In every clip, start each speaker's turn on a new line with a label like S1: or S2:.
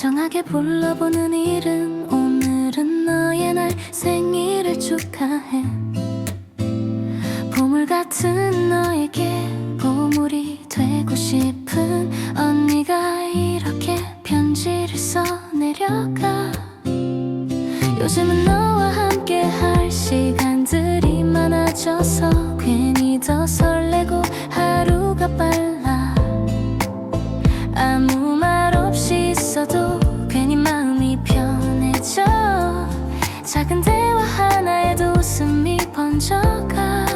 S1: 이렇게 불러보는 이름 오늘은 너의 날 생일을 축하해. 보물 같은 너에게 보물이 되고 싶은 언니가 이렇게 편지를 써 내려가. 요즘은 너와 함께 할 시간들이 많아져서 괜히 더 설레고 하루가 빨라 번져가.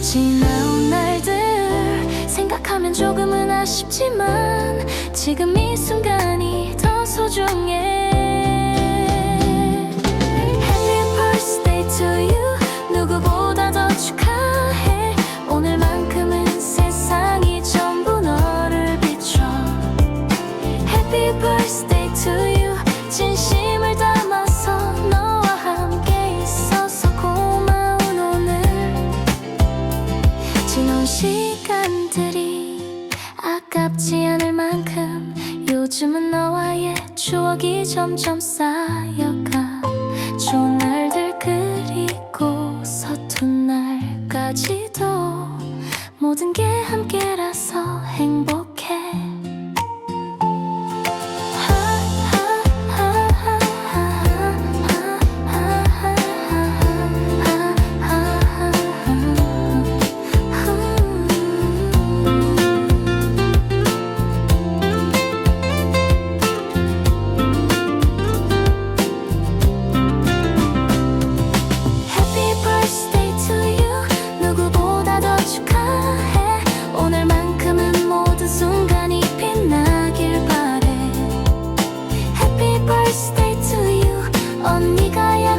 S1: 지나온 날들 생각하면 조금은 아쉽지만 지금 이 순간이 더 소중해 시간들이 아깝지 않을 만큼 요즘은 너와의 추억이 점점 쌓여가 좋은 날들 그리고 서툰 날까지도 모든 게 함께라서 행복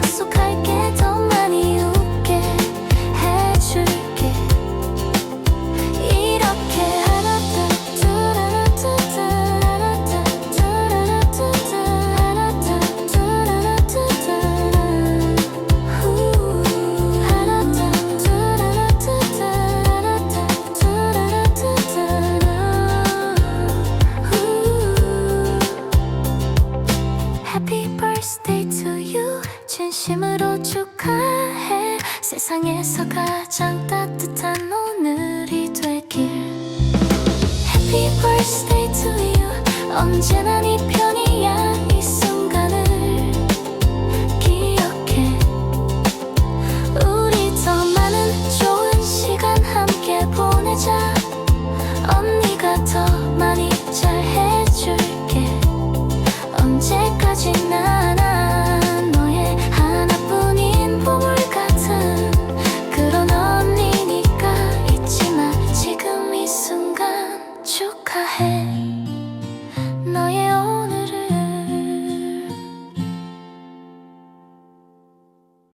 S1: 약속할게. 더 많이 웃게 해줄게. 이렇게 하나둘 두루루뚜뚜 하나둘 두루루뚜뚜. 하나둘 두루루뚜뚜 Happy birthday. to you 진심으로 축하해. 세상에서 가장 따뜻한 오늘이 되길. Happy birthday to you. 언제나 네 편이야